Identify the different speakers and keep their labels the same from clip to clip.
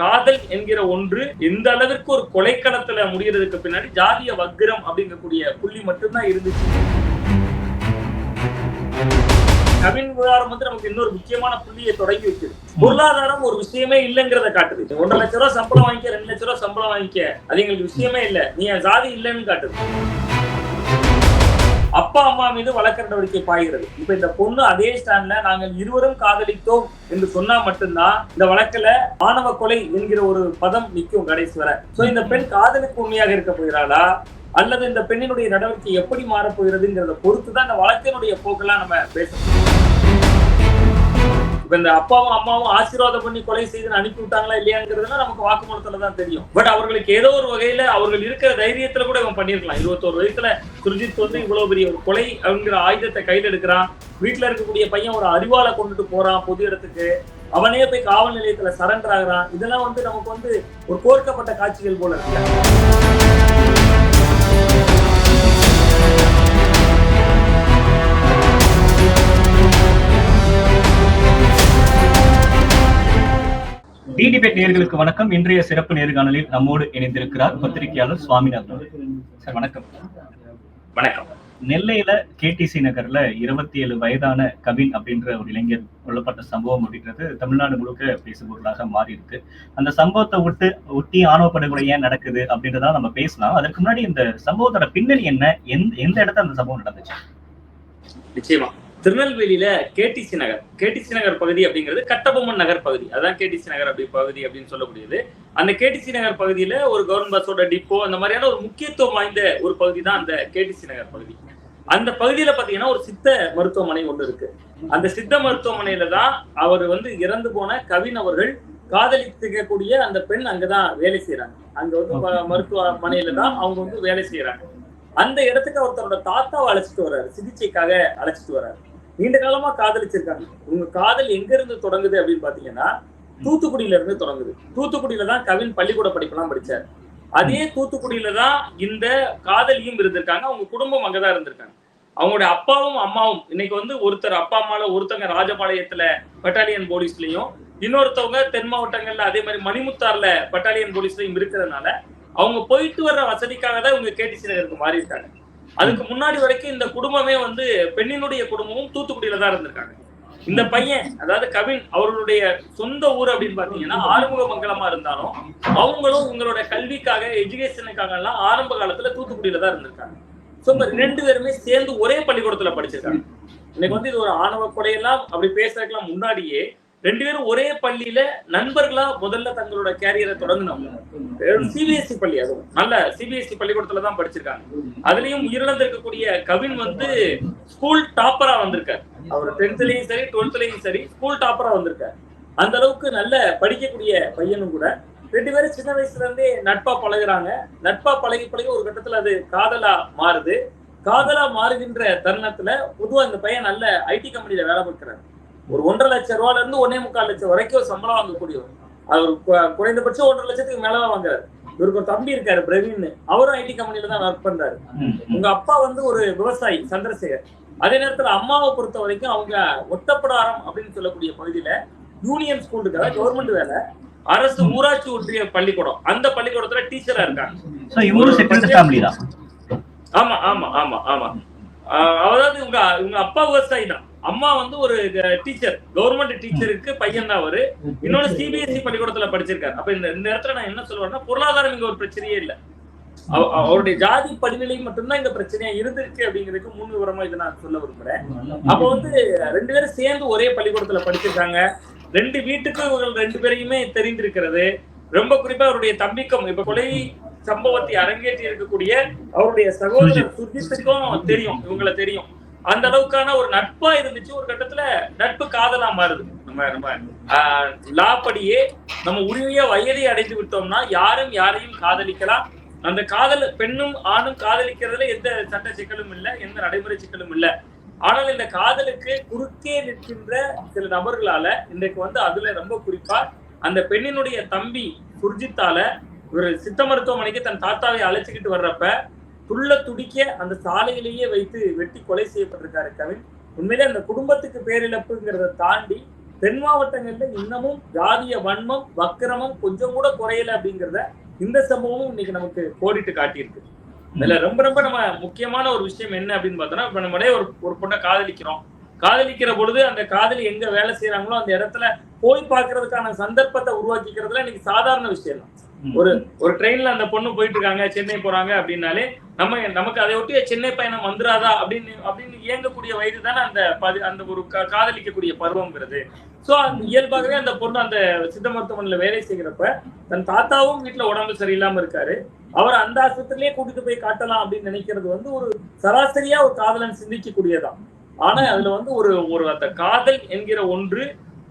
Speaker 1: காதல் என்கிற ஒன்று எந்த அளவிற்கு ஒரு கொலைக்கடத்துல முடியறதுக்கு பின்னாடி ஜாதிய வக்கிரம் அப்படிங்கக்கூடிய புள்ளி மட்டும்தான் இருந்துச்சு. கவின் விவகாரம் வந்து நமக்கு இன்னொரு முக்கியமான புள்ளியை தொடங்கி வைக்குது பொருளாதாரம் ஒரு விஷயமே இல்லைங்கிறத காட்டுது. ஒன்றரை லட்ச ரூபா சம்பளம் வாங்கிக்க ரெண்டு லட்ச ரூபா சம்பளம் வாங்கிக்க. அது எங்களுக்கு விஷயமே இல்லை. நீ ஜாதி இல்லைன்னு காட்டுது. அப்பா அம்மா மீது வழக்கு நடவடிக்கை பாய்கிறது. இப்ப இந்த பொண்ணு அதே ஸ்டாண்ட்ல நாங்கள் இருவரும் காதலித்தோம் என்று சொன்னா மட்டும்தான் இந்த வழக்குல ஆணவ கொலை என்கிற ஒரு பதம் நிற்கும் கடைசி வரை. சோ இந்த பெண் காதலுக்கு உண்மையாக இருக்க போகிறாளா? அல்லது இந்த பெண்ணினுடைய நடவடிக்கை எப்படி மாறப்போகிறதுங்கிறத பொறுத்து தான் இந்த வழக்கினுடைய போக்கெல்லாம் நம்ம பேசணும் இப்ப இந்த அப்பாவும் அம்மாவும் ஆசீர்வாதம் பண்ணி கொலை செய்து அனுப்பி விட்டாங்களா இல்லையாங்கிறதுலாம் நமக்கு வாக்குமூலத்துல தான் தெரியும். பட் அவர்களுக்கு ஏதோ ஒரு வகையில அவர்கள் இருக்கிற தைரியத்துல கூட இவன் பண்ணிருக்கலாம் இருபத்தோரு வயசுல சுர்ஜித் வந்து இவ்வளவு பெரிய ஒரு கொலை அப்படிங்கிற ஆயுதத்தை கையில் எடுக்கிறான். வீட்டுல இருக்கக்கூடிய பையன் ஒரு அறிவால கொண்டுட்டு போறான் பொது இடத்துக்கு. அவனே போய் காவல் நிலையத்துல சரண்டர் ஆகிறான். இதெல்லாம் வந்து நமக்கு வந்து ஒரு கோர்க்கப்பட்ட காட்சிகள் போல இருக்கு.
Speaker 2: டி டிபேட் நேர்களுக்கு வணக்கம். இன்றைய சிறப்பு நேர்காணலில் நம்மோடு இணைந்திருக்கிறார் பத்திரிகையாளர் சுவாமிநாதன். சார் வணக்கம்.
Speaker 1: வணக்கம்.
Speaker 2: நெல்லையில கேடிசி நகர்ல இருபத்தி ஏழு வயதான கவின் அப்படின்ற ஒரு இளைஞர் கொல்லப்பட்ட சம்பவம் அப்படின்றது தமிழ்நாடு முழுக்க பேசுபொருளாக மாறி இருக்கு அந்த சம்பவத்தை விட்டு ஒட்டி ஆணவ படுகொலை ஏன் நடக்குது அப்படின்றத நம்ம பேசலாம். அதற்கு முன்னாடி இந்த சம்பவத்தோட பின்னணி என்ன? எந்த எந்த இடத்துல அந்த சம்பவம் நடந்துச்சு?
Speaker 1: நிச்சயமா. திருநெல்வேலியில கேடிசி நகர். கேடிசி நகர் பகுதி அப்படிங்கிறது கட்டபொம்மன் நகர் பகுதி. அதான் கேடிசி நகர் அப்படி பகுதி அப்படின்னு சொல்லக்கூடியது. அந்த கேடிசி நகர் பகுதியில ஒரு கவர்மெண்ட் பஸ்ஸோட டிப்போ அந்த மாதிரியான ஒரு முக்கியத்துவம் வாய்ந்த ஒரு பகுதி தான் அந்த கேடிசி நகர் பகுதி. அந்த பகுதியில பாத்தீங்கன்னா ஒரு சித்த மருத்துவமனை ஒன்று இருக்கு. அந்த சித்த மருத்துவமனையில தான் அவர் வந்து இறந்து போன கவின் அவர்கள் காதலித்துக்கக்கூடிய அந்த பெண் அங்கதான் வேலை செய்யறாங்க அங்க வந்து மருத்துவமனையில தான் அவங்க வந்து வேலை செய்யறாங்க அந்த இடத்துக்கு அவர் தன்னோட தாத்தாவை அழைச்சிட்டு வர்றாரு. சிகிச்சைக்காக அழைச்சிட்டு வர்றாரு. நீண்ட காலமா காதலிச்சிருக்காங்க. உங்க காதல் எங்க இருந்து தொடங்குது அப்படின்னு பாத்தீங்கன்னா தூத்துக்குடியில இருந்து தொடங்குது. தூத்துக்குடியில தான் கவின் பள்ளிக்கூட படிப்பெல்லாம் படிச்சாரு. அதே தூத்துக்குடியில தான் இந்த காதலியும் இருந்திருக்காங்க. அவங்க குடும்பம் அங்கதான் இருந்திருக்காங்க. அவங்களுடைய அப்பாவும் அம்மாவும் இன்னைக்கு வந்து ஒருத்தர் அப்பா அம்மால ஒருத்தங்க ராஜபாளையத்துல பட்டாலியன் போலீஸ்லயும் இன்னொருத்தவங்க தென் மாவட்டங்கள்ல அதே மாதிரி மணிமுத்தார்ல பட்டாலியன் போலீஸ்லயும் இருக்கிறதுனால அவங்க போயிட்டு வர்ற வசதிக்காக தான் இவங்க கேடிசி நகருக்கு மாறி இருக்காங்க அதுக்கு முன்னாடி வரைக்கும் இந்த குடும்பமே வந்து பெண்ணினுடைய குடும்பமும் தூத்துக்குடியில தான் இருந்திருக்காங்க. இந்த பையன் அதாவது கவின் அவர்களுடைய சொந்த ஊர் அப்படின்னு பாத்தீங்கன்னா ஆறுமுக மங்கலமா இருந்தாலும் அவங்களும் உங்களோட கல்விக்காக எஜுகேஷனுக்காக எல்லாம் ஆரம்ப காலத்துல தூத்துக்குடியில தான் இருந்திருக்காங்க. சோ இந்த ரெண்டு பேருமே சேர்ந்து ஒரே பள்ளிக்கூடத்துல படிச்சிருக்காங்க. இன்னைக்கு வந்து இது ஒரு ஆணவ கொடையெல்லாம் அப்படி பேசுறதுக்கெல்லாம் முன்னாடியே ரெண்டு பேரும் ஒரே பள்ளியில நண்பர்களா முதல்ல தங்களோட கேரியரை தொடங்கினவங்க சிபிஎஸ்சி பள்ளி அதுவும் நல்ல சிபிஎஸ்சி பள்ளிக்கூடத்துல தான் படிச்சிருக்காங்க. அதுலயும் உயிரிழந்திருக்கக்கூடிய கவின் வந்து ஸ்கூல் டாப்பரா வந்திருக்காரு. அவர் டென்த்லயும் சரி டுவெல்த்லயும் சரி ஸ்கூல் டாப்பரா வந்திருக்காரு. அந்த அளவுக்கு நல்ல படிக்கக்கூடிய பையனும் கூட. ரெண்டு பேரும் சின்ன வயசுல இருந்தே நட்பா பழகுறாங்க. நட்பா பழகி பழகி ஒரு கட்டத்துல அது காதலா மாறுது. காதலா மாறுகின்ற தருணத்துல பொதுவா இந்த பையன் நல்ல ஐடி கம்பெனில வேலை பார்க்கிறாரு. ஒரு ஒன்றரை லட்சம் ரூபாயில இருந்து ஒன்னே முக்கால் லட்சம் வரைக்கும் சம்பளம் வாங்கக்கூடியவர். அவர் குறைந்தபட்சம் ஒன்றரை லட்சத்துக்கு மேலதான் வாங்குறாரு. இவருக்கு ஒரு தம்பி இருக்காரு பிரவீன் அவரும் ஐடி கம்பெனில தான் ஒர்க் பண்றாரு. உங்க அப்பா வந்து ஒரு விவசாயி சந்திரசேகர். அதே நேரத்துல அம்மாவை பொறுத்த வரைக்கும் அவங்க ஒட்டப்படாரம் அப்படின்னு சொல்லக்கூடிய பகுதியில யூனியன் ஸ்கூல் இருக்காங்க கவர்மெண்ட் வேலை அரசு ஊராட்சி ஒன்றிய பள்ளிக்கூடம். அந்த பள்ளிக்கூடத்துல டீச்சரா இருக்காங்க. ஆமா ஆமா ஆமா ஆமா. அதாவது உங்க உங்க அப்பா விவசாயி தான். அம்மா வந்து ஒரு டீச்சர் கவர்மெண்ட் டீச்சருக்கு பையன் தான் அவரு. இன்னொன்னு சிபிஎஸ்இ பள்ளிக்கூடத்துல படிச்சிருக்காரு. அப்ப இந்த இந்த இடத்துல நான் என்ன சொல்லுவேன்னா பொருளாதாரம் இங்க ஒரு பிரச்சனையே இல்ல. அவ- அவருடைய ஜாதி படிநிலை மட்டும்தான் இந்த பிரச்சனையா இருந்திருக்கு அப்படிங்கிறதுக்கு முன் விவரமா இதை நான் சொல்ல விரும்புறேன். அப்ப வந்து ரெண்டு பேரும் சேர்ந்து ஒரே பள்ளிக்கூடத்துல படிச்சிருக்காங்க. ரெண்டு வீட்டுக்கு இவர்கள் ரெண்டு பேரையுமே தெரிந்திருக்கிறது. ரொம்ப குறிப்பா அவருடைய தம்பிக்கும் இப்ப கொலை சம்பவத்தை அரங்கேற்றி இருக்கக்கூடிய அவருடைய சகோதரர் சுர்ஜித்துக்கும் தெரியும் இவங்கள தெரியும். அந்த அளவுக்கான ஒரு நட்பா இருந்துச்சு. ஒரு கட்டத்துல நட்பு காதலா மாறுது. நம்ம நம்ம. லா படியே நம்ம உரிமையா வயதை அடைந்து விட்டோம்னா யாரும் யாரையும் காதலிக்கலாம். அந்த காதல் பெண்ணும் ஆணும் காதலிக்கிறதுல எந்த சட்ட சிக்கலும் இல்ல எந்த நடைமுறை சிக்கலும் இல்ல. ஆனால் இந்த காதலுக்கு குறுக்கே நிற்கின்ற சில நபர்களால இன்றைக்கு வந்து அதுல ரொம்ப குறிப்பா அந்த பெண்ணினுடைய தம்பி சுர்ஜித்தால ஒரு சித்த மருத்துவமனைக்கு தன் தாத்தாவை அழைச்சிக்கிட்டு வர்றப்ப துள்ள துடிக்க அந்த சாலையிலேயே வைத்து வெட்டி கொலை செய்யப்பட்டிருக்காரு கவின். உண்மையிலே அந்த குடும்பத்துக்கு பேரிழப்புங்கிறத தாண்டி தென் மாவட்டங்கள்ல இன்னமும் ஜாதிய வன்மம் வக்கிரமம் கொஞ்சம் கூட குறையல அப்படிங்கிறத இந்த சம்பவமும் இன்னைக்கு நமக்கு கோடிட்டு காட்டியிருக்கு. இதுல ரொம்ப ரொம்ப நம்ம முக்கியமான ஒரு விஷயம் என்ன அப்படின்னு பார்த்தோம்னா இப்ப நம்மளே ஒரு ஒரு பொண்ணை காதலிக்கிறோம். காதலிக்கிற பொழுது அந்த காதலி எங்க வேலை செய்யறாங்களோ அந்த இடத்துல போய் பார்க்கிறதுக்கான சந்தர்ப்பத்தை உருவாக்கிக்கிறதுல இன்னைக்கு சாதாரண விஷயம் தான் ஒரு ஒரு ட்ரெயின்ல அந்த பொண்ணு போயிட்டு இருக்காங்க சென்னை போறாங்க அப்படின்னாலே நம்ம நமக்கு அதை ஒட்டிய சென்னை பயணம் வந்துராதா அப்படின்னு அப்படின்னு இயங்கக்கூடிய வயது தானே அந்த பதி- அந்த ஒரு கா- காதலிக்கக்கூடிய பருவங்கிறது சோ அந்த இயல்பாகவே அந்த பொண்ணு அந்த சித்த மருத்துவமனையில வேலை செய்கிறப்ப தன் தாத்தாவும் வீட்டுல உடம்பு சரியில்லாம இருக்காரு. அவர் அந்த ஆஸ்பத்திரிலேயே கூட்டிட்டு போய் காட்டலாம் அப்படின்னு நினைக்கிறது வந்து ஒரு சராசரியா ஒரு காதலன் சிந்திக்கக்கூடியதான். ஆனா அதுல வந்து ஒரு ஒரு அந்த காதல் என்கிற ஒன்று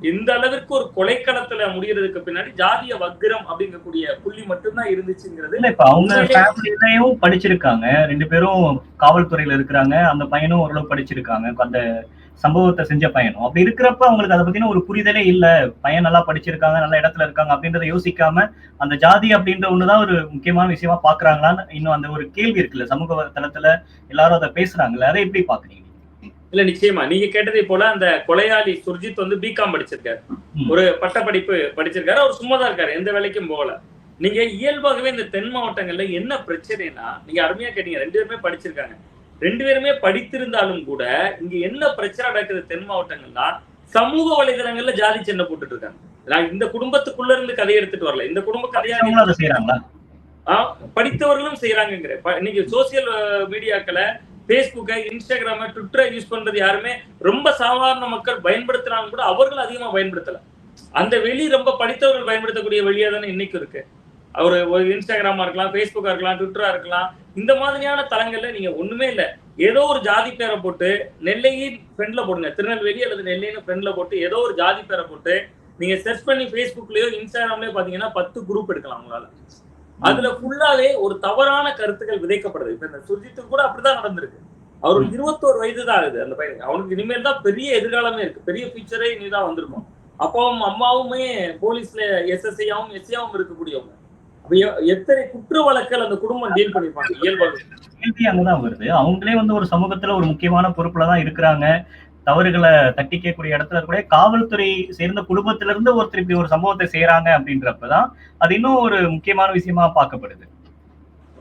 Speaker 1: இந்த அளவிற்கு ஒரு கொலைக்களத்துல முடியறதுக்கு பின்னாடி ஜாதிய வக்கிரம் அப்படிங்கக்கூடிய புள்ளி மட்டும்தான் இருந்துச்சுங்கிறது
Speaker 2: இல்ல இப்ப அவங்க ஃபேமிலிலயும் படிச்சிருக்காங்க. ரெண்டு பேரும் காவல்துறையில இருக்கிறாங்க. அந்த பையனும் ஓரளவு படிச்சிருக்காங்க. அந்த சம்பவத்தை செஞ்ச பையனும். அப்படி இருக்கிறப்ப அவங்களுக்கு அதை பத்தின ஒரு புரிதலே இல்ல. பையன் நல்லா படிச்சிருக்காங்க நல்ல இடத்துல இருக்காங்க அப்படின்றத யோசிக்காம அந்த ஜாதி அப்படின்ற ஒண்ணுதான் ஒரு முக்கியமான விஷயமா பாக்குறாங்களான்னு இன்னும் அந்த ஒரு கேள்வி இருக்குல்ல. சமூக தளத்துல எல்லாரும் அதை பேசுறாங்கல்ல. அதை எப்படி பாக்குறீங்க?
Speaker 1: இல்ல நிச்சயமா. நீங்க கேட்டதை போல அந்த கொலையாளி சுர்ஜித் வந்து பிகாம் படிச்சிருக்காரு. ஒரு பட்டப்படிப்பு படிச்சிருக்காரு. அவர் சும்மா தான் இருக்காரு. எந்த வேலைக்கும் போகல. நீங்க இயல்பாகவே இந்த தென் மாவட்டங்கள்ல என்ன பிரச்சனைனா நீங்க அருமையா கேட்டீங்க. ரெண்டு பேருமே படிச்சிருக்காங்க. ரெண்டு பேருமே படித்திருந்தாலும் கூட இங்க என்ன பிரச்சனை நடக்குது தென் மாவட்டங்கள்னா சமூக வலைதளங்கள்ல ஜாதி சின்ன போட்டுட்டு இருக்காங்க நான் இந்த குடும்பத்துக்குள்ள இருந்து கதையை எடுத்துட்டு வரல. இந்த குடும்ப கதையா படித்தவர்களும் செய்யறாங்கிற இன்னைக்கு சோசியல் மீடியாக்களை பேஸ்புக்கை இன்ஸ்டாகிராம ட்விட்டரை யூஸ் பண்றது யாருமே ரொம்ப சாதாரண மக்கள் பயன்படுத்துறாங்க கூட அவர்கள் அதிகமா பயன்படுத்தல. அந்த வெளி ரொம்ப படித்தவர்கள் பயன்படுத்தக்கூடிய வெளியா தானே இன்னைக்கு இருக்கு. அவர் ஒரு இன்ஸ்டாகிராமா இருக்கலாம் ஃபேஸ்புக்கா இருக்கலாம் ட்விட்டரா இருக்கலாம் இந்த மாதிரியான தளங்கள்ல நீங்க ஒண்ணுமே இல்ல. ஏதோ ஒரு ஜாதி பேரை போட்டு நெல்லையின் ஃப்ரெண்ட்ல போடுங்க. திருநெல்வேலி அல்லது நெல்லைன்னு ஃப்ரெண்ட்ல போட்டு ஏதோ ஒரு ஜாதி பேரை போட்டு நீங்க சர்ச் பண்ணி ஃபேஸ்புக்லயோ இன்ஸ்டாகிராம்லயோ பாத்தீங்கன்னா பத்து குரூப் எடுக்கலாம் உங்களால. அதுல ஃபுல்லாவே ஒரு தவறான கருத்துக்கள் விதைக்கப்படுது. இப்ப இந்த சுர்ஜித்துக்கு கூட அப்படிதான் நடந்திருக்கு. அவர் ஒரு இருபத்தோரு வயது தான் ஆகுது. அந்த பையனுக்கு அவனுக்கு இனிமேல் தான் பெரிய எதிர்காலமே இருக்கு. பெரிய ஃபியூச்சரே இனிதான் வந்திருக்கும். அப்பாவும் அம்மாவுமே போலீஸ்ல எஸ்எஸ்ஐயாவும் எஸ்ஐயாவும் இருக்கக்கூடியவங்க. எத்தனை குற்ற வழக்கல் அந்த குடும்பம் டீல் பண்ணிருப்பாங்க இயல்பாக
Speaker 2: வருது. அவங்களே வந்து ஒரு சமூகத்துல ஒரு முக்கியமான பொறுப்புல தான் இருக்கிறாங்க. தவறுகளை தட்டி கேட்கக்கூடிய இடத்துல கூட காவல்துறை சேர்ந்த குடும்பத்தில இருந்து ஒருத்தர் இப்படி ஒரு சம்பவத்தை செய்யறாங்க அப்படின்றப்பதான் அது இன்னும் ஒரு முக்கியமான விஷயமா பார்க்கப்படுது.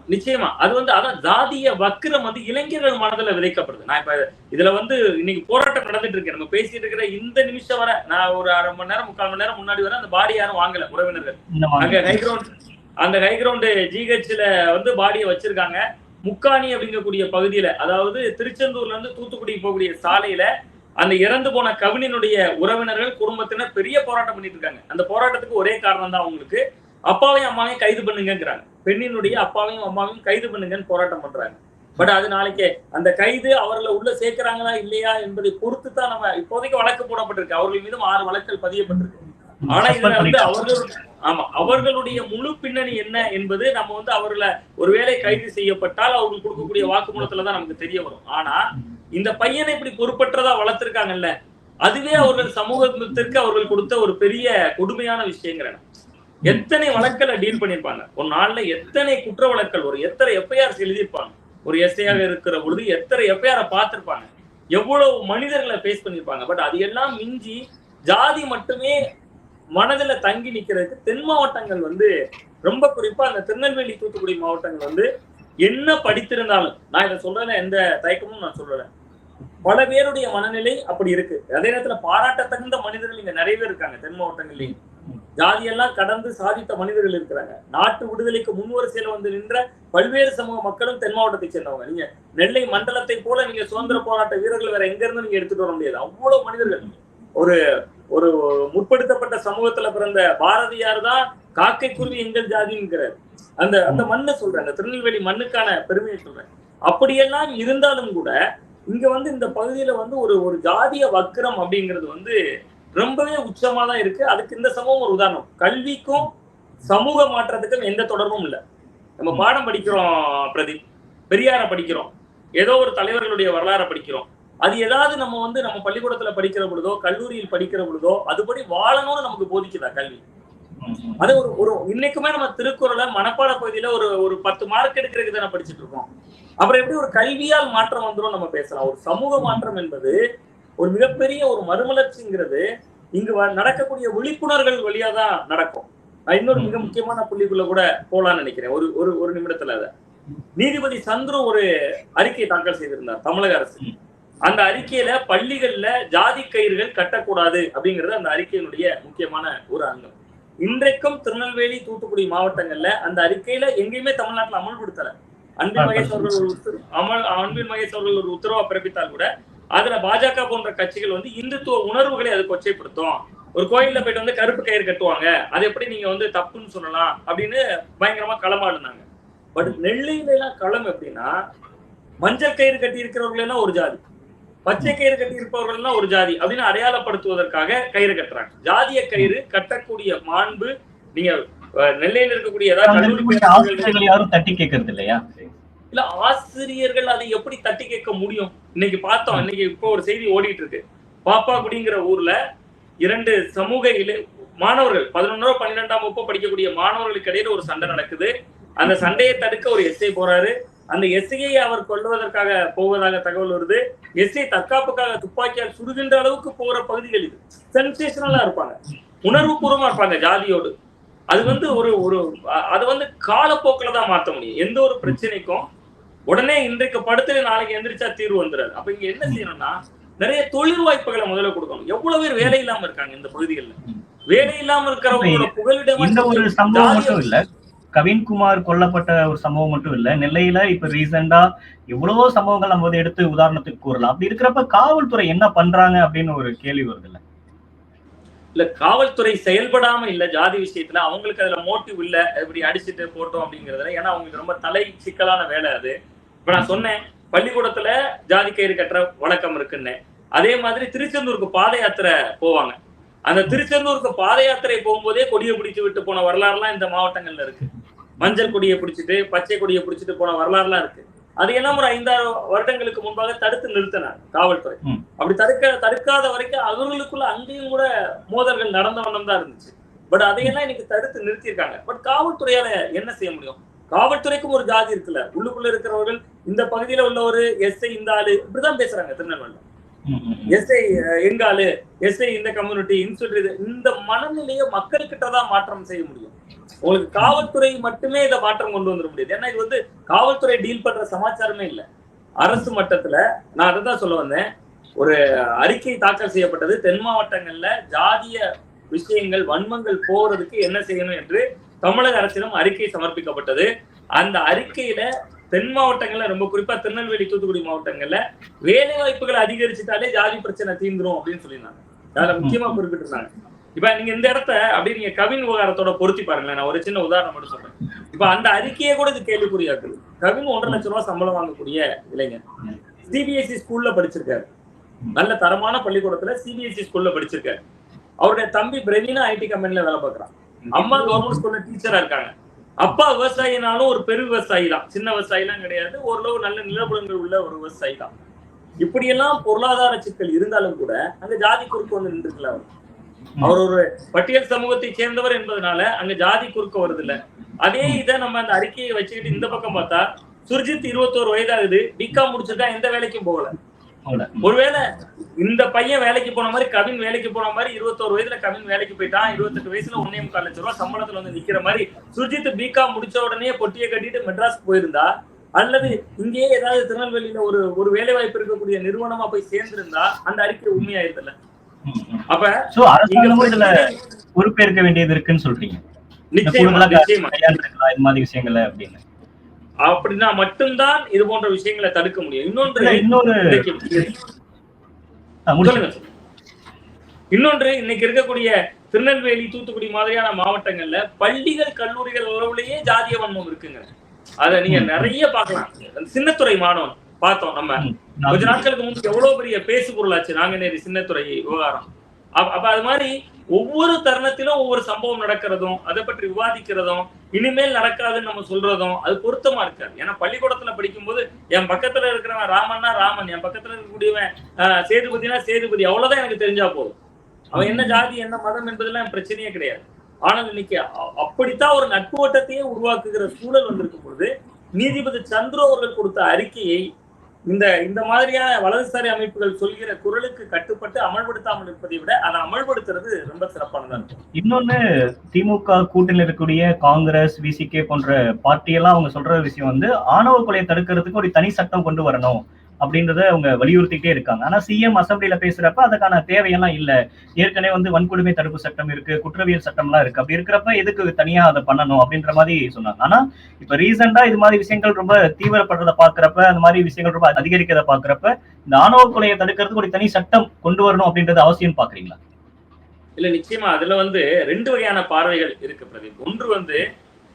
Speaker 1: நிச்சயமா. அது வந்து அதான் ஜாதிய வக்கிரம் வந்து இளைஞர்கள் மனதுல விதைக்கப்படுது. நான் இப்ப இதுல வந்து இன்னைக்கு போராட்டம் நடந்துட்டு இருக்கு. நம்ம பேசிட்டு இருக்கிற இந்த நிமிஷம் வரை நான் ஒரு அரை மணி நேரம் முக்கால் மணி நேரம் முன்னாடி வரை அந்த பாடி யாரும் வாங்கல உறவினர்கள்.
Speaker 2: இந்த
Speaker 1: அங்க
Speaker 2: மாதிரி
Speaker 1: ஹை கிரவுண்ட் அந்த ஹை கிரவுண்ட் ஜிஹெச்ல வந்து பாடியை வச்சிருக்காங்க. முக்காணி அப்படிங்கக்கூடிய பகுதியில அதாவது திருச்செந்தூர்ல இருந்து தூத்துக்குடி போகக்கூடிய சாலையில அந்த இறந்து போன கவினினுடைய உறவினர்கள் குடும்பத்தினர் பெரிய போராட்டம் பண்ணிட்டு இருக்காங்க அந்த போராட்டத்துக்கு ஒரே காரணம் தான் அவங்களுக்கு. அப்பாவையும் அம்மாவையும் கைது பண்ணுங்கிறாங்க பெண்ணினுடைய அப்பாவையும் அம்மாவையும் கைது பண்ணுங்கன்னு போராட்டம் பண்றாங்க. பட் அது நாளைக்கு அந்த கைது அவர்களை உள்ள சேர்க்கிறாங்களா இல்லையா என்பதை பொறுத்து தான் நம்ம இப்போதைக்கு வழக்கு போடப்பட்டிருக்கு. அவர்கள் மீதும் ஆறு வழக்குகள் பதியப்பட்டிருக்கு. ஆனா இதுல வந்து. அவர்கள் ஆமா அவர்களுடைய முழு பின்னணி என்ன என்பது நம்ம வந்து அவர்களை ஒருவேளை கைது செய்யப்பட்டால் அவர்கள் கொடுக்கக்கூடிய வாக்குமூலத்துல தான் நமக்கு தெரிய வரும். ஆனா இந்த பையனை இப்படி பொறுப்பற்றதா வளர்த்திருக்காங்கல்ல? அதுவே அவர்கள் சமூகத்திற்கு அவர்கள் கொடுத்த ஒரு பெரிய கொடுமையான விஷயங்கிறேன் எத்தனை வழக்கலை டீல் பண்ணிருப்பாங்க ஒரு நாள்ல எத்தனை குற்ற வழக்கல் ஒரு எத்தனை எஃப்ஐஆர் எழுதியிருப்பாங்க? ஒரு எஸ்ஐயாக இருக்கிற பொழுது எத்தனை எஃப்ஐஆர் பார்த்திருப்பாங்க? எவ்வளவு மனிதர்களை பேஸ் பண்ணிருப்பாங்க பட் அது எல்லாம் மிஞ்சி ஜாதி மட்டுமே மனதுல தங்கி நிற்கிறதுக்கு தென் மாவட்டங்கள் வந்து ரொம்ப குறிப்பா அந்த திருநெல்வேலி தூத்துக்குடி மாவட்டங்கள் வந்து என்ன படித்திருந்தாலும் நான் இதை சொல்றதுல எந்த தயக்கமும் நான் சொல்லலை. பல பேருடைய மனநிலை அப்படி இருக்கு. அதே நேரத்துல பாராட்டத்தகுந்த மனிதர்கள் இங்க நிறைய பேர் இருக்காங்க தென் மாவட்டங்கள்லயும். ஜாதியெல்லாம் கடந்து சாதித்த மனிதர்கள் இருக்கிறாங்க. நாட்டு விடுதலைக்கு முன்வரிசையில வந்து நின்ற பல்வேறு சமூக மக்களும் தென் மாவட்டத்தை சேர்ந்தவங்க. நீங்க நெல்லை மண்டலத்தை போல நீங்க சுதந்திர போராட்ட வீரர்கள் வேற எங்க இருந்து நீங்க எடுத்துட்டு வர முடியாது. அவ்வளவு மனிதர்கள். ஒரு ஒரு முற்படுத்தப்பட்ட சமூகத்துல பிறந்த பாரதியார் தான் காக்கை குருவி எங்கள் ஜாதிங்கிறார் அந்த அந்த மண்ணை சொல்றேன். அந்த திருநெல்வேலி மண்ணுக்கான பெருமையை சொல்றேன். அப்படியெல்லாம் இருந்தாலும் கூட இங்க வந்து இந்த பகுதியில வந்து ஒரு ஒரு ஜாதிய வக்கிரம் அப்படிங்கிறது வந்து ரொம்பவே உச்சமா தான் இருக்கு. அதுக்கு இந்த சமூகம் ஒரு உதாரணம். கல்விக்கும் சமூக மாற்றத்துக்கும் எந்த தொடர்பும் இல்லை. நம்ம பாடம் படிக்கிறோம் பிரதீப். பெரியார படிக்கிறோம். ஏதோ ஒரு தலைவர்களுடைய வரலாறை படிக்கிறோம். அது ஏதாவது நம்ம வந்து நம்ம பள்ளிக்கூடத்துல படிக்கிற பொழுதோ கல்லூரியில் படிக்கிற பொழுதோ அதுபடி வாழணும்னு நமக்கு போதிக்குதா கல்வி? அது ஒரு ஒரு இன்னைக்குமே நம்ம திருக்குறளை மனப்பாட பகுதியில ஒரு ஒரு பத்து மார்க் எடுக்கிறதுக்கு தானே படிச்சுட்டு இருக்கோம். அப்புறம் எப்படி ஒரு கல்வியால் மாற்றம் வந்துரும் நம்ம பேசலாம். ஒரு சமூக மாற்றம் என்பது ஒரு மிகப்பெரிய ஒரு மறுமலர்ச்சிங்கிறது இங்கு நடக்கக்கூடிய விழிப்புணர்வுகள் வழியா தான் நடக்கும். நான் இன்னொரு மிக முக்கியமான புள்ளிக்குள்ள கூட போலாம்னு நினைக்கிறேன். ஒரு ஒரு ஒரு நிமிடத்துல அத. நீதிபதி சந்துரு ஒரு அறிக்கை தாக்கல் செய்திருந்தார் தமிழக அரசு. அந்த அறிக்கையில பள்ளிகள்ல ஜாதி கயிறுகள் கட்டக்கூடாது அப்படிங்கிறது அந்த அறிக்கையினுடைய முக்கியமான ஒரு அங்கம். இன்றைக்கும் திருநெல்வேலி தூத்துக்குடி மாவட்டங்கள்ல அந்த அறிக்கையில எங்கேயுமே தமிழ்நாட்டுல அமல்படுத்தல. அன்பின் மகேஷ் அவர்கள் ஒரு அமல் அன்பின் மகேஷ் அவர்கள் ஒரு உத்தரவா பிறப்பித்தால் கூட அதுல பாஜக போன்ற கட்சிகள் வந்து இந்துத்துவ உணர்வுகளை அது கொச்சைப்படுத்தும். ஒரு கோயில்ல போயிட்டு வந்து கருப்பு கயிறு கட்டுவாங்க. அது எப்படி நீங்க வந்து தப்புன்னு சொல்லலாம் அப்படின்னு பயங்கரமா களமாடினாங்க. பட் நெல்லையில எல்லாம் களம் எப்படின்னா மஞ்சள் கயிறு கட்டி இருக்கிறவர்கள் எல்லாம் ஒரு ஜாதி. பச்சை கயிறு கட்டி இருப்பவர்கள் எல்லாம் ஒரு ஜாதி அப்படின்னு அடையாளப்படுத்துவதற்காக கயிறு கட்டுறாங்க. ஜாதிய கயிறு கட்டக்கூடிய மாண்பு நீங்க நெல்லையில இருக்கக்கூடிய ஏதாவது
Speaker 2: யாரும் தட்டி கேட்கறது இல்லையா?
Speaker 1: இல்ல ஆசிரியர்கள் அதை எப்படி தட்டி கேட்க முடியும்? இன்னைக்கு பார்த்தோம் இன்னைக்கு இப்போ ஒரு செய்தி ஓடிட்டு இருக்கு. பாப்பாக்குடிங்கிற ஊர்ல இரண்டு சமூக இலை மாணவர்கள் பதினொன்னோ பன்னிரெண்டாம் வகுப்பு படிக்கக்கூடிய மாணவர்களுக்கு இடையில ஒரு சண்டை நடக்குது. அந்த சண்டையை தடுக்க ஒரு எஸ்ஐ போறாரு. அந்த எஸ்ஐயை அவர் கொல்வதற்காக போவதாக தகவல் வருது. எஸ்ஐ தற்காப்புக்காக துப்பாக்கியால் சுடுகின்ற அளவுக்கு போற பகுதிகள் இது. சென்சேஷனலா இருப்பாங்க. உணர்வு பூர்வமா இருப்பாங்க ஜாதியோடு. அது வந்து ஒரு ஒரு அது வந்து காலப்போக்கில தான் மாத்த முடியும். எந்த ஒரு பிரச்சனைக்கும் உடனே இன்றைக்கு படுத்து நாளைக்கு எந்திரிச்சா தீர்வு வந்துடாது அப்ப இங்க என்ன செய்யணும்னா நிறைய தொழில் வாய்ப்புகளை முதல்ல கொடுக்கணும். எவ்வளவு பேர் வேலை இல்லாம இருக்காங்க இந்த பகுதிகளில். வேலை இல்லாம இருக்கிறவங்களோட புகலிடம்
Speaker 2: இந்த ஒரு சம்பவம் மட்டும் இல்ல கவின்குமார் கொல்லப்பட்ட ஒரு சம்பவம் மட்டும் இல்ல நெல்லையில இப்ப ரீசெண்டா எவ்வளவோ சம்பவங்கள் நம்ம வந்து எடுத்து உதாரணத்துக்கு கூறலாம். அப்படி இருக்கிறப்ப காவல்துறை என்ன பண்றாங்க அப்படின்னு ஒரு கேள்வி வருது இல்ல
Speaker 1: இல்ல காவல்துறை செயல்படாம இல்ல ஜாதி விஷயத்துல அவங்களுக்கு அதுல மோட்டிவ் இல்ல இப்படி அடிச்சுட்டு போட்டோம் அப்படிங்கறதுல ஏன்னா அவங்களுக்கு ரொம்ப தலை சிக்கலான வேலை அது. இப்ப நான் சொன்னேன் பள்ளிக்கூடத்துல ஜாதி கயிறு கட்டுற வழக்கம் இருக்குன்னு. அதே மாதிரி திருச்செந்தூருக்கு பாத யாத்திரை போவாங்க. அந்த திருச்செந்தூருக்கு பாத யாத்திரை போகும்போதே கொடியை பிடிச்சு விட்டு போன வரலாறுலாம் இந்த மாவட்டங்கள்ல இருக்கு. மஞ்சள் கொடியை பிடிச்சிட்டு பச்சை கொடியை பிடிச்சிட்டு போன வரலாறுலாம் இருக்கு. அதையெல்லாம் ஒரு ஐந்தாறு வருடங்களுக்கு முன்பாக தடுத்து நிறுத்தினார் காவல்துறை. அப்படி தடுக்க தடுக்காத வரைக்கும் அவர்களுக்குள்ள அங்கேயும் கூட மோதல்கள் நடந்த வண்ணம் தான் இருந்துச்சு. பட் அதையெல்லாம் இன்னைக்கு தடுத்து நிறுத்தியிருக்காங்க. பட் காவல்துறையால என்ன செய்ய முடியும்? காவல்துறைக்கும் ஒரு ஜாதி இருக்குல்ல. உள்ளுக்குள்ள இருக்கிறவர்கள் இந்த பகுதியில உள்ள ஒரு எஸ்ஐ இந்த ஆளு இப்படிதான் பேசுறாங்க திருநெல்வேலி. எஸ்ஐ எங்காலு எஸ்ஐ இந்த கம்யூனிட்டி இன்ஸ்டியூட் இந்த மனநிலையை மக்கள் கிட்ட தான் மாற்றம் செய்ய முடியும். உங்களுக்கு காவல்துறை மட்டுமே இதை மாற்றம் கொண்டு வந்துட முடியாது. ஏன்னா இது வந்து காவல்துறை டீல் பண்ற சமாச்சாரமே இல்ல. அரசு மட்டத்துல நான் அதை தான் சொல்ல வந்தேன். ஒரு அறிக்கை தாக்கல் செய்யப்பட்டது. தென் மாவட்டங்கள்ல ஜாதிய விஷயங்கள் வன்மங்கள் போறதுக்கு என்ன செய்யணும் என்று தமிழக அரசிடம் அறிக்கை சமர்ப்பிக்கப்பட்டது. அந்த அறிக்கையில தென் மாவட்டங்கள்ல ரொம்ப குறிப்பா திருநெல்வேலி தூத்துக்குடி மாவட்டங்கள்ல வேலை வாய்ப்புகளை அதிகரிச்சுட்டாலே ஜாதி பிரச்சனை தீந்துரும் அப்படின்னு சொல்லியிருந்தாங்க. அதுல முக்கியமா குறிப்பிட்டிருந்தாங்க. இப்ப நீங்க இந்த இடத்த அப்படியே நீங்க கவின் விவகாரத்தோட பொருத்தி பாருங்களேன். நான் ஒரு சின்ன உதாரணம் மட்டும் சொல்றேன். இப்ப அந்த அறிக்கையே கூட இது கேள்விக்குறியாக்குது. கவின் ஒன்றரை லட்சம் ரூபாய் சம்பளம் வாங்கக்கூடிய இளைஞர். சிபிஎஸ்இ ஸ்கூல்ல படிச்சிருக்காரு. நல்ல தரமான பள்ளிக்கூடத்துல சிபிஎஸ்இ ஸ்கூல்ல படிச்சிருக்காரு. அவருடைய தம்பி பிரவீனா ஐடி கம்பெனில வேலை பார்க்கறான். அம்மா கவர்மெண்ட் ஸ்கூல்ல டீச்சரா இருக்காங்க. அப்பா விவசாயினாலும் ஒரு பெரு விவசாயி தான் சின்ன விவசாயிலாம் கிடையாது. ஓரளவு நல்ல நிலப்புலங்கள் உள்ள ஒரு விவசாயி தான் இப்படியெல்லாம் பொருளாதார சிக்கல் இருந்தாலும் கூட அங்க ஜாதி குறுக்கு வந்து நின்றுக்கல அவர். அவர் ஒரு பட்டியல் சமூகத்தை சேர்ந்தவர் என்பதனால அங்க ஜாதி குறுக்க வருது இல்ல அதே இதை நம்ம அந்த அறிக்கையை வச்சுக்கிட்டு இந்த பக்கம் பார்த்தா சுர்ஜித் இருபத்தோரு வயதாகுது. பிகாம் முடிச்சிருக்கா எந்த வேலைக்கும் போகல. ஒருவேளை இந்த பையன் வேலைக்கு போன மாதிரி கவின் வேலைக்கு போன மாதிரி இருபத்தோரு வயசுல கவின் வேலைக்கு போயிட்டான் இருபத்தெட்டு வயசுல ஒன்னே முக்கால் லட்சம் ரூபாய் சம்பளத்துல வந்து நிக்கிற மாதிரி சுர்ஜித் பிகாம் முடிச்ச உடனே பொட்டியை கட்டிட்டு மெட்ராஸ்க்கு போயிருந்தா அல்லது இங்கேயே ஏதாவது திருநெல்வேலியில ஒரு ஒரு வேலை வாய்ப்பு இருக்கக்கூடிய நிறுவனமா போய் சேர்ந்திருந்தா அந்த அறிக்கை
Speaker 2: ம்.
Speaker 1: அப்ப
Speaker 2: இதுல பொறுப்பேற்க வேண்டியது இருக்குன்னு சொல்றீங்க.
Speaker 1: நிச்சயமா
Speaker 2: விஷயங்களை அப்படின்னு.
Speaker 1: அப்படின்னா மட்டும்தான் இது போன்ற விஷயங்களை தடுக்க முடியும். இன்னொன்று. இன்னொன்று இன்னைக்கு இருக்கக்கூடிய திருநெல்வேலி தூத்துக்குடி மாதிரியான மாவட்டங்கள்ல பள்ளிகள் கல்லூரிகள் உறவுலயே ஜாதிய வன்மம் இருக்குங்க. அத நீங்க நிறைய பார்க்கலாம். அந்த சின்னத்துறை மாணவன் பார்த்தோம் நம்ம. கொஞ்ச நாட்களுக்கு முன்பு எவ்வளவு பெரிய பேசு பொருளாச்சு நாங்குநேரி சின்னத்துறை விவகாரம். அப்ப அது மாதிரி ஒவ்வொரு தருணத்திலும் ஒவ்வொரு சம்பவம் நடக்கிறதும் அதை பற்றி விவாதிக்கிறதும் இனிமேல் நடக்காதுன்னு நம்ம சொல்றதும் அது பொருத்தமா இருக்காது. ஏன்னா பள்ளிக்கூடத்துல படிக்கும்போது என் பக்கத்துல இருக்கிறவன் ராமன்னா ராமன் என் பக்கத்துல இருக்கக்கூடியவன் சேதுபதினா சேதுபதி அவ்வளவுதான் எனக்கு தெரிஞ்சா போதும். அவன் என்ன ஜாதி என்ன மதம் என்பதெல்லாம் என் பிரச்சனையே கிடையாது. ஆனால் இன்னைக்கு அப்படித்தான் ஒரு நட்பு ஓட்டத்தையே உருவாக்குகிற சூழல் வந்திருக்கும் பொழுது நீதிபதி சந்துரு அவர்கள் கொடுத்த அறிக்கையை இந்த இந்த மாதிரியான வலதுசாரி அமைப்புகள் சொல்கிற குரலுக்கு கட்டுப்பட்டு அமல்படுத்தாமல் இருப்பதை விட அதை அமல்படுத்துறது ரொம்ப சிறப்பானதா இருக்கும்.
Speaker 2: இன்னொன்னு திமுக கூட்டணியில் இருக்கக்கூடிய காங்கிரஸ் விசிகே போன்ற பார்ட்டியெல்லாம் அவங்க சொல்ற விஷயம் வந்து ஆணவ கொலையை தடுக்கிறதுக்கு ஒரு தனி சட்டம் கொண்டு வரணும். அப்படின்றத அவங்க வலியுறுத்திட்டே இருக்காங்க. ஆனா சிஎம் அசம்பிளியில பேசுறப்ப அதுக்கான தேவையெல்லாம் இல்ல. ஏற்கனவே வந்து வன்கொடுமை தடுப்பு சட்டம் இருக்கு குற்றவியல் சட்டம்லாம் இருக்கு. அப்படி இருக்கிறப்ப எதுக்கு தனியா அதை பண்ணணும் அப்படின்ற மாதிரி சொன்னாங்க. ஆனா இப்ப ரீசெண்டா இது மாதிரி விஷயங்கள் ரொம்ப தீவிரப்படுறத பாக்குறப்ப அந்த மாதிரி விஷயங்கள் ரொம்ப அதிகரிக்கிறத பாக்குறப்ப இந்த ஆணவ கொலையை தடுக்கிறதுக்கு ஒரு தனி சட்டம் கொண்டு வரணும் அப்படின்றது அவசியம் பாக்குறீங்களா
Speaker 1: இல்ல நிச்சயமா. அதுல வந்து ரெண்டு வகையான பார்வைகள் இருக்கு பிரதீப். ஒன்று வந்து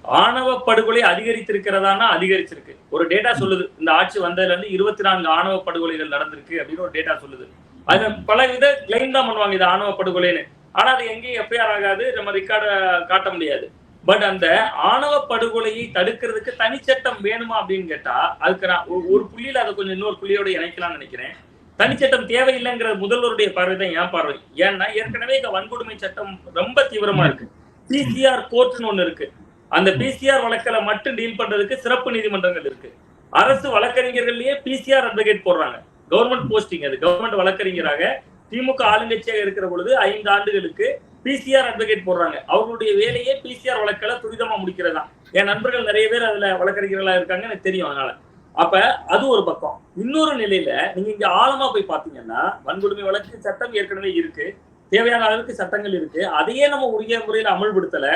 Speaker 1: ஆணவ படுகொலை அதிகரித்திருக்கிறதானா? அதிகரிச்சிருக்கு. ஒரு டேட்டா சொல்லுது. இந்த ஆட்சி வந்ததுல இருந்து இருபத்தி நான்கு ஆணவ படுகொலைகள் நடந்திருக்கு அப்படின்னு ஒரு டேட்டா சொல்லுது. அது பல வித கிளைம் தான் பண்ணுவாங்க இது ஆணவ படுகொலைன்னு. ஆனா அது எங்கேயும் எஃப்ஐஆர் ஆகாது நம்ம ரெக்கார்ட காட்ட முடியாது. பட் அந்த ஆணவ படுகொலையை தடுக்கிறதுக்கு தனிச்சட்டம் வேணுமா அப்படின்னு கேட்டா அதுக்கு நான் ஒரு- புள்ளியில அதை கொஞ்சம் இன்னொரு புள்ளியோட இணைக்கலாம்னு நினைக்கிறேன். தனிச்சட்டம் தேவையில்லைங்கிற முதல்வருடைய பார்வை தான் என் பார்வை. ஏன்னா ஏற்கனவே இந்த வன்கொடுமை சட்டம் ரொம்ப தீவிரமா இருக்கு. சிசிஆர் கோர்ட்னு ஒண்ணு இருக்கு. அந்த பிசிஆர் வழக்கில் மட்டும் டீல் பண்றதுக்கு சிறப்பு நீதிமன்றங்கள் இருக்கு. அரசு வழக்கறிஞர்கள்லயே பிசிஆர் அட்வொகேட் போடுறாங்க. கவர்மெண்ட் போஸ்டிங் அது கவர்மெண்ட் வழக்கறிஞராக திமுக ஆளுங்கட்சியாக இருக்கிற பொழுது ஐந்து ஆண்டுகளுக்கு பிசிஆர் அட்வொகேட் போடுறாங்க. அவர்களுடைய வேலையே பிசிஆர் வழக்கில துரிதமா முடிக்கிறதா? என் நண்பர்கள் நிறைய பேர் அதுல வழக்கறிஞர்களா இருக்காங்க எனக்கு தெரியும் அதனால. அப்ப அது ஒரு பக்கம். இன்னொரு நிலையில நீங்க இங்க ஆழமா போய் பாத்தீங்கன்னா வன்கொடுமை வழக்கு சட்டம் ஏற்கனவே இருக்கு. தேவையான அளவுக்கு சட்டங்கள் இருக்கு. அதையே நம்ம உரிய முறையில அமல்படுத்தல.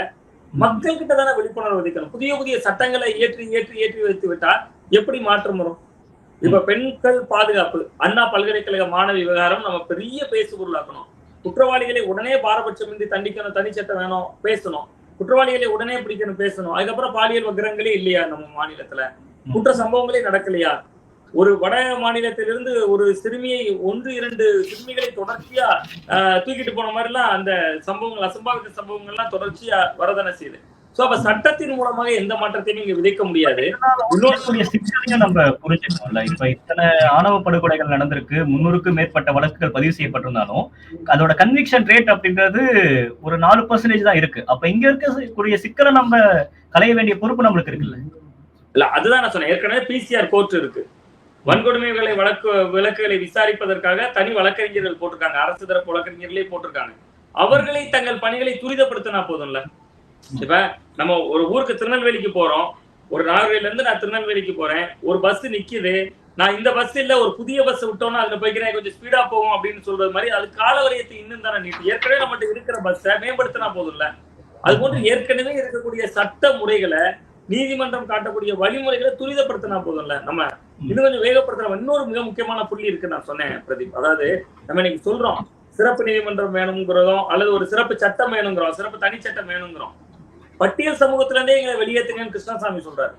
Speaker 1: மக்கள் கிட்ட தானே விழிப்புணர்வு விதிக்கணும் புதிய புதிய சட்டங்களை ஏற்றி ஏற்றி ஏற்றி வைத்து விட்டால் எப்படி மாற்றம் வரும்? இப்ப பெண்கள் பாதுகாப்பு அண்ணா பல்கலைக்கழக மாணவி விவகாரம் நம்ம பெரிய பேசு பொருளாக்கணும். குற்றவாளிகளை உடனே பாரபட்சமின்றி தண்டிக்கணும் தனி சட்டம் வேணும் பேசணும். குற்றவாளிகளை உடனே பிடிக்கணும் பேசணும். அதுக்கப்புறம் பாலியல் வக்கிரங்களே இல்லையா நம்ம மாநிலத்துல? குற்ற சம்பவங்களே நடக்கலையா? ஒரு வட மாநிலத்திலிருந்து ஒரு சிறுமியை ஒன்று இரண்டு சிறுமிகளை தொடர்ச்சியா தூக்கிட்டு போன மாதிரி எல்லாம் அந்த சம்பவங்கள் அசம்பாவித சம்பவங்கள்லாம் தொடர்ச்சியா வரதானே செய்யுது. சோ அப்ப சட்டத்தின் மூலமாக எந்த மாற்றத்தையும் இங்க விதைக்க முடியாது.
Speaker 2: சிக்கலையும் நம்ம புரிஞ்சுக்கணும்ல. இப்ப இத்தனை ஆணவ படுகொலைகள் நடந்திருக்கு. முன்னூறுக்கும் மேற்பட்ட வழக்குகள் பதிவு செய்யப்பட்டிருந்தாலும் அதோட கன்விக்ஷன் ரேட் அப்படின்றது ஒரு நாலு பர்சன்டேஜ் தான் இருக்கு. அப்ப இங்க இருக்கக்கூடிய சிக்கலை நம்ம களைய வேண்டிய பொறுப்பு நம்மளுக்கு இருக்குல்ல.
Speaker 1: இல்ல அதுதான் நான் சொன்னேன். ஏற்கனவே பிசிஆர் கோர்ட் இருக்கு. வன்கொடுமைகளை வழக்கு விளக்குகளை விசாரிப்பதற்காக தனி வழக்கறிஞர்கள் போட்டிருக்காங்க. அரசு தரப்பு வழக்கறிஞர்களே போட்டிருக்காங்க. அவர்களை தங்கள் பணிகளை துரிதப்படுத்தினா போதும்ல? இப்ப நம்ம ஒரு ஊருக்கு திருநெல்வேலிக்கு போறோம். ஒரு நாகர்கோயில இருந்து நான் திருநெல்வேலிக்கு போறேன். ஒரு பஸ் நிக்குது. நான் இந்த பஸ் இல்ல ஒரு புதிய பஸ் விட்டோம்னா அதுல போய்க்கிறேன். கொஞ்சம் ஸ்பீடா போகும் அப்படின்னு சொல்றது மாதிரி அது கால வரையத்தை இன்னும் தானே நீட்டு. ஏற்கனவே நம்மகிட்ட இருக்கிற பஸ்ஸை மேம்படுத்தினா போதும்ல? அது போன்று ஏற்கனவே இருக்கக்கூடிய சட்ட முறைகளை நீதிமன்றம் காட்டக்கூடிய வழிமுறைகளை துரிதப்படுத்தினா போதும்ல. நம்ம இன்னும் கொஞ்சம் வேகப்படுத்தணும் இன்னொரு மிக முக்கியமான புள்ளி இருக்கு நான் சொன்னேன் பிரதீப். அதாவது நம்ம இன்னைக்கு சொல்றோம் சிறப்பு நீதிமன்றம் வேணுங்கிறதும் அல்லது ஒரு சிறப்பு சட்டம் வேணுங்கிறோம் சிறப்பு தனி சட்டம் வேணுங்கிறோம். பட்டியல் சமூகத்துல இருந்தே எங்களை வெளியேற்றுங்கன்னு கிருஷ்ணசாமி சொல்றாரு.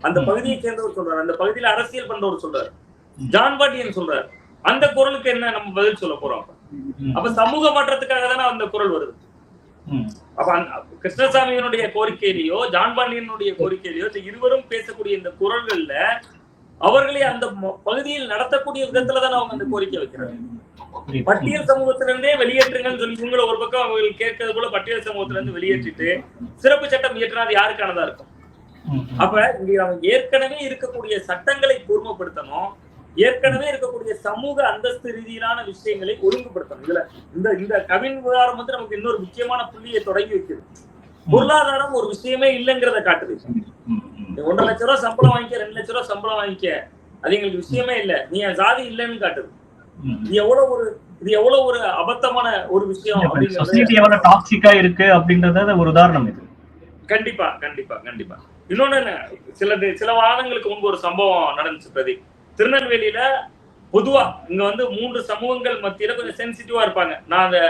Speaker 1: அந்த. பகுதியை சேர்ந்தவர் சொல்றாரு. அந்த பகுதியில அரசியல் பண்றவர் சொல்றாரு. ஜான் பாட்டியன் சொல்றாரு. அந்த குரலுக்கு என்ன நம்ம பதில் சொல்ல போறோம்? அப்ப? சமூக மாற்றத்துக்காக தானே அந்த குரல் வருது. அப்ப கிருஷ்ணசாமியினுடைய கோரிக்கையிலையோ ஜான் பாண்டியனுடைய கோரிக்கையிலையோ இருவரும் பேசக்கூடிய இந்த குரல்கள்ல அவர்களை அந்த பகுதியில் நடத்தக்கூடிய விதத்துல தானே அவங்க அந்த கோரிக்கை வைக்கிறாங்க. பட்டியல் சமூகத்திலிருந்தே வெளியேற்றுங்கன்னு சொல்லி இவங்கள ஒரு பக்கம் அவங்க கேட்கறது போல பட்டியல் சமூகத்துல இருந்து வெளியேற்றிட்டு சிறப்பு சட்டம் இயற்றினா யாருக்கானதா இருக்கும். அப்ப இங்க அவங்க ஏற்கனவே இருக்கக்கூடிய சட்டங்களை கூர்மைப்படுத்தணும் ஏற்கனவே இருக்கக்கூடிய சமூக அந்தஸ்து ரீதியிலான விஷயங்களை ஒழுங்குபடுத்தணும். இதுல இந்த இந்த கவின் விவகாரம் வந்து நமக்கு இன்னொரு முக்கியமான புள்ளியை தொடங்கி வைக்குது. பொருளாதாரம் ஒரு விஷயமே இல்லைங்கிறத காட்டுது. ஒன்றரை லட்ச ரூபா சம்பளம் வாங்கிக்க ரெண்டு லட்ச ரூபா சம்பளம் வாங்கிக்க. அது எங்களுக்கு விஷயமே இல்ல. நீ ஜாதி இல்லைன்னு காட்டுது. இது எவ்வளவு ஒரு இது எவ்வளவு ஒரு அபத்தமான ஒரு விஷயம்
Speaker 2: சொசைட்டி எவ்வளவு டாக்ஸிக்கா இருக்கு அப்படின்றத ஒரு உதாரணம் இது.
Speaker 1: கண்டிப்பா கண்டிப்பா கண்டிப்பா. இன்னொன்னு என்ன, சில சில வாரங்களுக்கு முன்பு ஒரு சம்பவம் நடந்துச்சு பிரதீப். திருநெல்வேலியில பொதுவா இங்க வந்து மூன்று சமூகங்கள் மத்தியில கொஞ்சம் சென்சிட்டிவா இருப்பாங்க. நான் அந்த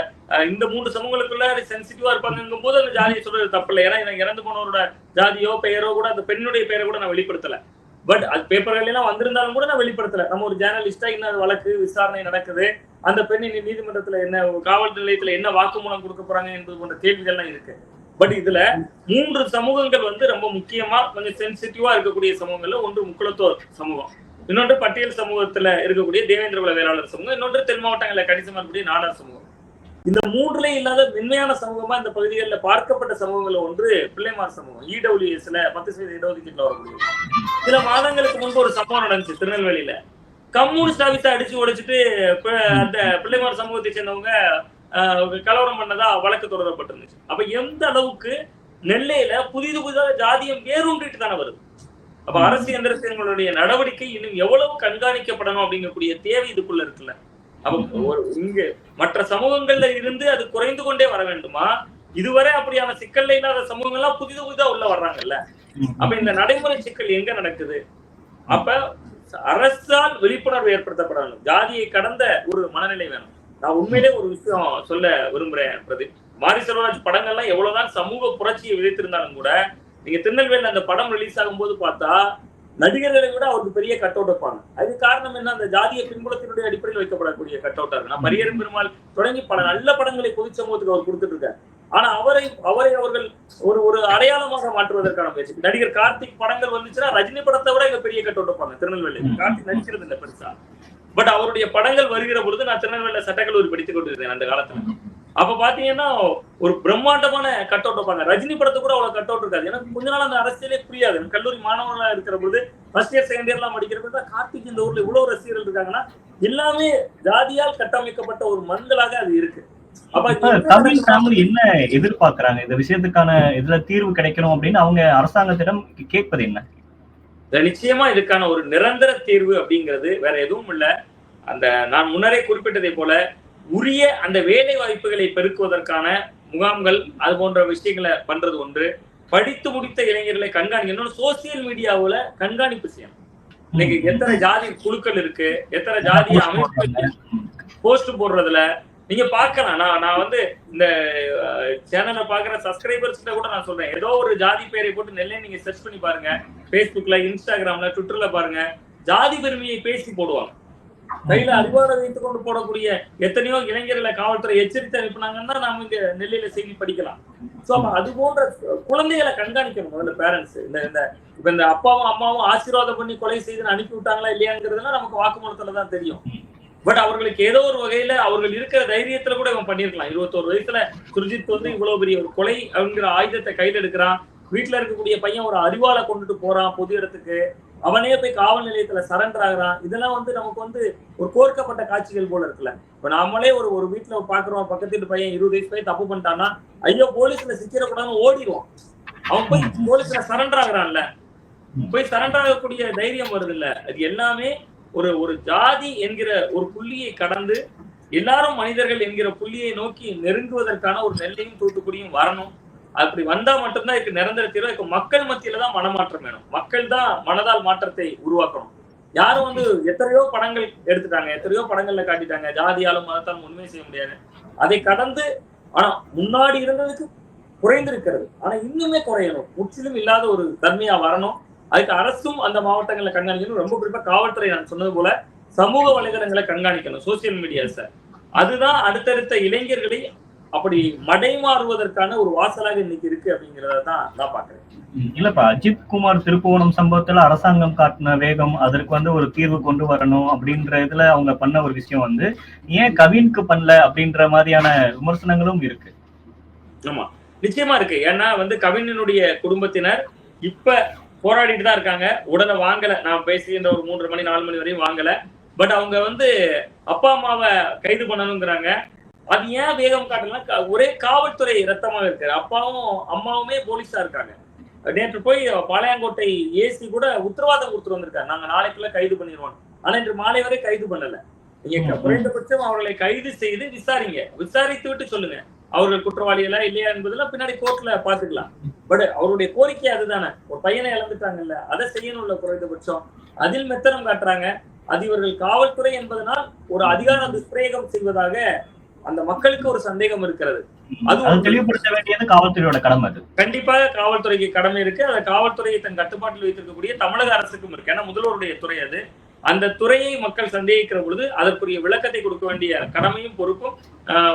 Speaker 1: இந்த மூன்று சமூகங்களுக்குள்ள சென்சிட்டிவா இருப்பாங்கங்கும் போது அந்த ஜாதியை சொல்றது தப்பு இல்லை ஏன்னா எனக்கு இறந்து போனவரோட ஜாதியோ பெயரோ கூட அந்த பெண்ணுடைய பெயரை கூட நான் வெளிப்படுத்தல. பட் அது பேப்பர்கள் எல்லாம் வந்திருந்தாலும் கூட நான் வெளிப்படுத்தல. நம்ம ஒரு ஜேர்னலிஸ்டா இன்னும் அது வழக்கு விசாரணை நடக்குது. அந்த பெண் நீதிமன்றத்துல என்ன காவல் நிலையத்துல என்ன வாக்குமூலம் கொடுக்க போறாங்க என்பது போன்ற கேள்விகள்லாம் இருக்கு. பட் இதுல மூன்று சமூகங்கள் வந்து ரொம்ப முக்கியமா கொஞ்சம் சென்சிட்டிவா இருக்கக்கூடிய சமூகங்கள்ல ஒன்று முக்குளத்தோர் சமூகம். இன்னொன்று பட்டியல் சமூகத்துல இருக்கக்கூடிய தேவேந்திர குல வேளாளர் சமூகம் இன்னொன்று தென் மாவட்டங்களில் கணிசமா இருக்கக்கூடிய நாடார் சமூகம். இந்த மூன்றுல இல்லாத மென்மையான சமூகமா இந்த பகுதிகளில் பார்க்கப்பட்ட சமூகங்கள்ல ஒன்று பிள்ளைமார் சமூகம் இடபிள்யூஎஸ்ல பத்து சதவீத இடஒதுக்கீட்டில் வரக்கூடிய சில மாதங்களுக்கு முன்பு ஒரு சம்பவம் நடந்துச்சு திருநெல்வேலியில. கம்யூனிஸ்ட் ஆபீஸை அடிச்சு உடைச்சிட்டு அந்த பிள்ளைமார் சமூகத்தை சேர்ந்தவங்க ஆஹ், கலவரம் பண்ணதா வழக்கு தொடரப்பட்டிருந்துச்சு. அப்ப எந்த அளவுக்கு நெல்லையில புதிது புதிதாக ஜாதியம் வேரூன்றிட்டு தானே வருது? அப்ப. அரசு எந்திரத்தினுடைய நடவடிக்கை இன்னும் எவ்வளவு கண்காணிக்கப்படணும் அப்படிங்கக்கூடிய தேவை இதுக்குள்ள இருக்குல்ல. அப்ப ஒரு இங்க மற்ற சமூகங்கள்ல இருந்து அது குறைந்து கொண்டே வர வேண்டுமா? இதுவரை அப்படியான சிக்கல்ல இல்லாத சமூகங்கள்லாம் புதிது புதிதா உள்ள வர்றாங்கல்ல. அப்ப இந்த நடைமுறை சிக்கல் எங்க நடக்குது? அப்ப அரசால் விழிப்புணர்வு ஏற்படுத்தப்பட வேண்டும் ஜாதியை கடந்த ஒரு மனநிலை வேணும். நான் உண்மையிலே ஒரு விஷயம் சொல்ல விரும்புறேன் பிரதீப். மாரி செல்வராஜ் படங்கள்லாம் எவ்வளவுதான் சமூக புரட்சியை விதைத்திருந்தாலும் கூட நீங்க திருநெல்வேலியில் அந்த படம் ரிலீஸ் ஆகும்போது பார்த்தா நடிகர்களை விட அவருக்கு பெரிய கட் அவுட் வைப்பாங்க. அது காரணம் என்ன? அந்த ஜாதிய பின்புலத்தினுடைய அடிப்படையில் வைக்கப்படக்கூடிய கட் அவுட்டா இருக்கு பரியரும் பெருமாள் தொடங்கி பல நல்ல படங்களை பொது சமூகத்துக்கு அவர் கொடுத்துட்டு இருக்காரு ஆனா அவரை அவரை அவர்கள் ஒரு ஒரு அடையாளமாக மாற்றுவதற்கான முயற்சி. நடிகர் கார்த்திக் படங்கள் வந்துச்சுன்னா ரஜினி படத்தை விட இங்க பெரிய கட் அவுட் வைப்பாங்க. திருநெல்வேலி கார்த்திக் நடிக்கிறது இல்ல பெருசா. பட் அவருடைய படங்கள் வருகிற பொழுது நான் திருநெல்வேலியில சட்டக்கல்லூரி படித்துக் கொண்டிருந்தேன் அந்த காலத்துல. அப்ப பாத்தீங்கன்னா ஒரு பிரம்மாண்டமான கட் அவுட் வைப்பாங்க. ரஜினி படத்தை கூட அவ்வளவு கட் அவுட் இருக்காது. எனக்கு கொஞ்ச நாள் அந்த அரசியலே புரியாது. கல்லூரி மாணவர்களா இருக்கிற பொழுது ஃபர்ஸ்ட் இயர் செகண்ட் இயர்லாம் படிக்கிற பொழுது தான் கார்த்திக் இந்த ஊர்ல இவ்வளவு ரசிகர்கள் இருக்காங்கன்னா எல்லாமே ஜாதியால் கட்டமைக்கப்பட்ட ஒரு மண்களாக அது இருக்கு.
Speaker 2: ஃபேமிலி என்ன எதிர்பார்க்கறாங்க? இந்த விஷயத்துக்கான இதுல தீர்வு கிடைக்கணும் அப்படின்னு அவங்க அரசாங்கத்திடம் கேட்பது என்ன?
Speaker 1: நிச்சயமா இதுக்கான ஒரு நிரந்தர தீர்வு அப்படிங்கிறது வேற எதுவும் இல்ல. அந்த நான் முன்னரே குறிப்பிட்டதை போல உரிய அந்த வேலை வாய்ப்புகளை பெருக்குவதற்கான முகாம்கள் அது போன்ற விஷயங்களை பண்றது ஒன்று. படித்து முடித்த இளைஞர்களை கண்காணிக்க இன்னொன்று சோசியல் மீடியாவுல கண்காணிப்பு செய்யணும். இன்னைக்கு எத்தனை ஜாதி குழுக்கள் இருக்கு எத்தனை ஜாதி அமைப்பு போஸ்ட் போடுறதுல நீங்க பார்க்கலாம். நான் நான் வந்து இந்த சேனலை பாக்குற சப்ஸ்கிரைபர்ஸ் கூட நான் சொல்றேன். ஏதோ ஒரு ஜாதி பேரை போட்டு நெல்லை நீங்க சர்ச் பண்ணி பாருங்க. Facebookல இன்ஸ்டாகிராம்ல ட்விட்டர்ல பாருங்க. ஜாதி பெருமையை பேசி போடுவாங்க. கையில அறிவாளை வைத்துக் கொண்டு போடக்கூடிய எத்தனையோ இளைஞர்களை காவல்துறை எச்சரித்து அனுப்பினாங்கன்னா நாம இங்க நெல்லையில செய்தி படிக்கலாம். சோ அப்ப அது போன்ற குழந்தைகளை கண்காணிக்கணும் முதல்ல பேரண்ட்ஸ் இந்த இந்த இப்ப இந்த அப்பாவும் அம்மாவும் ஆசீர்வாதம் பண்ணி கொலை செய்து அனுப்பி விட்டாங்களா இல்லையாங்கிறதுலாம் நமக்கு வாக்குமூலத்துல தான் தெரியும். பட் அவர்களுக்கு ஏதோ ஒரு வகையில அவர்கள் இருக்கிற தைரியத்துல கூட இவன் பண்ணிருக்கலாம் இருபத்தோரு வயசுல சுர்ஜித் வந்து இவ்வளவு பெரிய ஒரு கொலை அப்படிங்கிற ஆயுதத்தை கையில எடுக்கிறான். வீட்டுல இருக்கக்கூடிய பையன் ஒரு அறிவால கொண்டுட்டு போறான் பொது இடத்துக்கு. அவனே போய் காவல் நிலையத்துல சரண்டர் ஆகுறான். இதெல்லாம் வந்து நமக்கு வந்து ஒரு கோர்க்கப்பட்ட காட்சிகள் போல இருக்குல்ல. இப்ப நாமளே ஒரு ஒரு வீட்டுல பாக்குறோம் பக்கத்து வீட்டு பையன் இருபது வயசு போய் தப்பு பண்ணிட்டான்னா ஐயோ போலீஸ்ல சிக்கிடக்கூடாதுன்னு ஓடிடுவான். அவன் போய் போலீஸ்ல சரண்டர் ஆகுறான்ல. போய் சரண்டர் ஆகக்கூடிய தைரியம் வருது இல்ல அது எல்லாமே ஒரு ஒரு ஜாதி என்கிற ஒரு புள்ளியை கடந்து எல்லாரும் மனிதர்கள் என்கிற புள்ளியை நோக்கி நெருங்குவதற்கான ஒரு நெல்லையும் தூத்துக்குடியும் வரணும். அப்படி வந்தா மட்டும்தான் இதுக்கு நிரந்தர தீர்வு. இதுக்கு மக்கள் மத்தியில தான் மனமாற்றம் வேணும். மக்கள் தான் மனதால் மாற்றத்தை உருவாக்கணும். யாரும் வந்து எத்தனையோ படங்கள் எடுத்துட்டாங்க எத்தனையோ படங்கள்ல காட்டிட்டாங்க. ஜாதியாலும் மதத்தாலும் உண்மை செய்ய முடியாது. அதை கடந்து ஆனா முன்னாடி இருந்ததுக்கு குறைந்திருக்கிறது. ஆனா இன்னுமே குறையணும். முற்றிலும் இல்லாத ஒரு தன்மையா வரணும். அதுக்கு அரசும் அந்த மாவட்டங்களை கண்காணிக்கணும். ரொம்ப குறிப்பா காவல்துறை நான் சொன்னது போல சமூக வலைதளங்களை கண்காணிக்கணும் சோசியல் மீடியாஸை. அதுதான் அடுத்தடுத்த இளைஞர்களை அப்படி மடைமாறுவதற்கான ஒரு வாசலாக இன்னைக்கு இருக்கு அப்படிங்கறத தான் நான் பாக்குறேன்
Speaker 2: இல்லப்பா அஜித் குமார் திருப்புவனம் சம்பவத்துல அரசாங்கம் காட்டின வேகம் அதற்கு வந்து ஒரு தீர்வு கொண்டு வரணும் அப்படின்ற இதுல அவங்க பண்ண ஒரு விஷயம் வந்து ஏன் கவின்க்கு பண்ணல அப்படின்ற மாதிரியான விமர்சனங்களும் இருக்கு.
Speaker 1: ஆமா. நிச்சயமா இருக்கு. ஏன்னா வந்து கவிஞனுடைய குடும்பத்தினர் இப்ப போராடிட்டு தான் இருக்காங்க. உடனே வாங்கல. நான் பேசுகின்ற ஒரு மூன்று மணி நாலு மணி வரையும் வாங்கல. பட் அவங்க வந்து அப்பா அம்மாவை கைது பண்ணணுங்கிறாங்க. அது ஏன் வேகம் காட்டலாம் க- ஒரே காவல்துறை ரத்தமாக இருக்கு அப்பாவும் அம்மாவுமே போலீஸா இருக்காங்க. நேற்று போய் பாளையங்கோட்டை ஏசி கூட உத்தரவாதம் கொடுத்துட்டு வந்திருக்காரு நாங்க நாளைக்குள்ள கைது பண்ணிடுவோம். ஆனா இன்று மாலை வரை கைது பண்ணல. நீங்க. குறைந்தபட்சம் அவர்களை கைது செய்து விசாரிங்க. விசாரித்து விட்டு சொல்லுங்க. அவர்கள் குற்றவாளிகளா இல்லையா என்பதெல்லாம் பின்னாடி கோர்ட்ல பாத்துக்கலாம் பட் அவருடைய கோரிக்கை அதுதானே. ஒரு பையனை இழந்துட்டாங்கல்ல அதை செய்யணும்ல குறைந்தபட்சம். அதில் மெத்தனம் காட்டுறாங்க. அது இவர்கள் காவல்துறை என்பதனால் ஒரு அதிகார துஷ்பிரயோகம் செய்வதாக அந்த மக்களுக்கு ஒரு சந்தேகம் இருக்கிறது. அது
Speaker 2: தெளிவுபடுத்த வேண்டியது காவல்துறையோட கடமை அது.
Speaker 1: கண்டிப்பாக காவல்துறைக்கு கடமை இருக்கு. அந்த காவல்துறையை தன் கட்டுப்பாட்டில் வைத்திருக்கக்கூடிய தமிழக அரசுக்கும் இருக்கு. ஏன்னா முதல்வருடைய துறை அது. அந்த துறையை மக்கள் சந்தேகிக்கிற பொழுது அதற்குரிய விளக்கத்தை கொடுக்க வேண்டிய கடமையும் பொறுப்பும்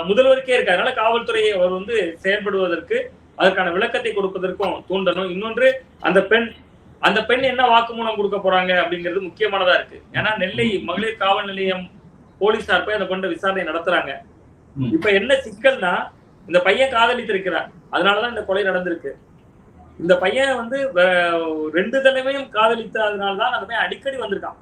Speaker 1: முதல்வருக்கே இருக்கு. அதனால காவல்துறையை அவர் வந்து செயல்படுவதற்கு அதற்கான விளக்கத்தை கொடுப்பதற்கும் தூண்டணும். இன்னொன்று அந்த பெண் அந்த பெண் என்ன வாக்குமூலம் கொடுக்க போறாங்க அப்படிங்கிறது முக்கியமானதா இருக்கு. ஏன்னா நெல்லை மகளிர் காவல் நிலையம் போலீசார் போய் அந்த பெண்ணை விசாரணை நடத்துறாங்க. இப்ப என்ன சிக்கல்னா இந்த பையன் காதலித்திருக்கிறார். அதனாலதான் இந்த கொலை நடந்திருக்கு. இந்த பையன் வந்து ரெண்டு தடவையும் காதலித்ததுனால தான் அந்த பையன் அடிக்கடி வந்திருக்கான்.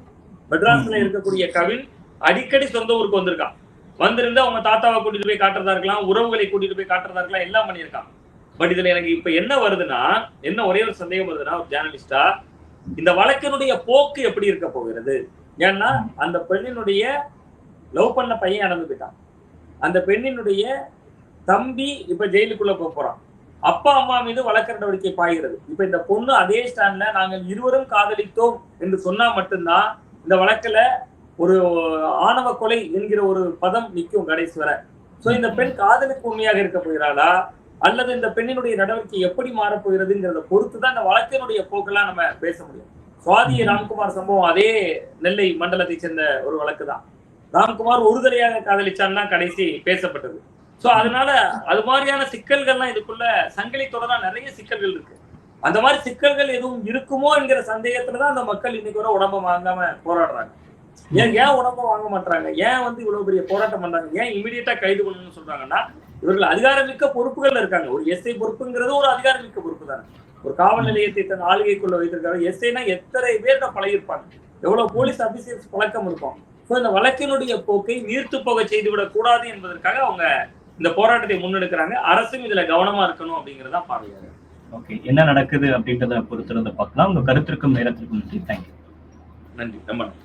Speaker 1: மெட்ராஸ்ல. இருக்கக்கூடிய கவின் அடிக்கடி சொந்த ஊருக்கு வந்திருக்கான். வந்திருந்து அவங்க தாத்தாவை கூட்டிட்டு போய் காட்டுறதா இருக்கலாம் உறவுகளை கூட்டிட்டு போய் காட்டுறதா இருக்கலாம் எல்லாம் பண்ணியிருக்கான். பட் இதுல எனக்கு இப்ப என்ன வருதுன்னா என்ன ஒரே ஒரு சந்தேகம் வருதுன்னா ஒரு ஜேர்னலிஸ்டா இந்த வழக்கினுடைய போக்கு எப்படி இருக்க போகிறது? ஏன்னா அந்த பெண்ணினுடைய லவ் பண்ண பையன் இறந்து போயிட்டான். அந்த பெண்ணினுடைய தம்பி இப்ப ஜெயிலுக்குள்ள போக போறான். அப்பா அம்மா மீது வழக்கு நடவடிக்கை பாய்கிறது. இப்ப இந்த பொண்ணு அதே ஸ்டாண்ட்ல நாங்கள் இருவரும் காதலித்தோம் என்று சொன்னா மட்டும்தான் இந்த வழக்குல ஒரு ஆணவ கொலை என்கிற ஒரு பதம் நிற்கும் கடைசி வரை. சோ இந்த பெண் காதலுக்கு உண்மையாக இருக்க போகிறாளா? அல்லது இந்த பெண்ணினுடைய நடவடிக்கை எப்படி மாறப்போகிறதுங்கிறத பொறுத்து தான் இந்த வழக்கினுடைய போக்கெல்லாம் நம்ம பேச முடியும். சுவாதி ராம்குமார் சம்பவம் அதே நெல்லை மண்டலத்தை சேர்ந்த ஒரு வழக்கு தான் ராம்குமார் ஒருதலையாக தான் கடைசி பேசப்பட்டது. சோ அதனால அது மாதிரியான சிக்கல்கள்லாம் இதுக்குள்ள சங்கிலி தொடரா நிறைய சிக்கல்கள் இருக்கு. அந்த மாதிரி சிக்கல்கள் எதுவும் இருக்குமோ என்கிற சந்தேகத்துலதான் அந்த மக்கள் இன்னைக்கு வர உடம்ப வாங்காம போராடுறாங்க. ஏன் ஏன் உடம்ப வாங்க மாட்டாங்க ஏன் வந்து இவ்வளவு பெரிய போராட்டம் பண்றாங்க? ஏன் இமீடியட்டா கைது பண்ணணும்னு சொல்றாங்கன்னா இவர்கள் அதிகாரமிக்க பொறுப்புகள்ல இருக்காங்க. ஒரு எஸ்ஐ பொறுப்புங்கிறது ஒரு அதிகாரமிக்க பொறுப்பு தானே. ஒரு காவல் நிலையத்தை தன் ஆளுகைக்குள்ள வைத்திருக்காங்க எஸ்ஐனா எத்தனை பேர் பழகிருப்பாங்க எவ்வளவு போலீஸ் அபிசியல்ஸ் பழக்கம் இருக்கும். ஸோ இந்த வழக்கினுடைய போக்கை நீர்த்து போக செய்துவிடக் கூடாது என்பதற்காக அவங்க இந்த போராட்டத்தை முன்னெடுக்கிறாங்க. அரசும் இதுல கவனமா இருக்கணும் அப்படிங்கறதா பார்வையாக
Speaker 2: ஓகே என்ன நடக்குது அப்படின்றத பொறுத்திருந்து பார்க்கலாம். உங்க கருத்திற்கும் நேரத்திற்கும் நன்றி. தேங்க்யூ
Speaker 1: நன்றி. ரொம்ப நன்றி.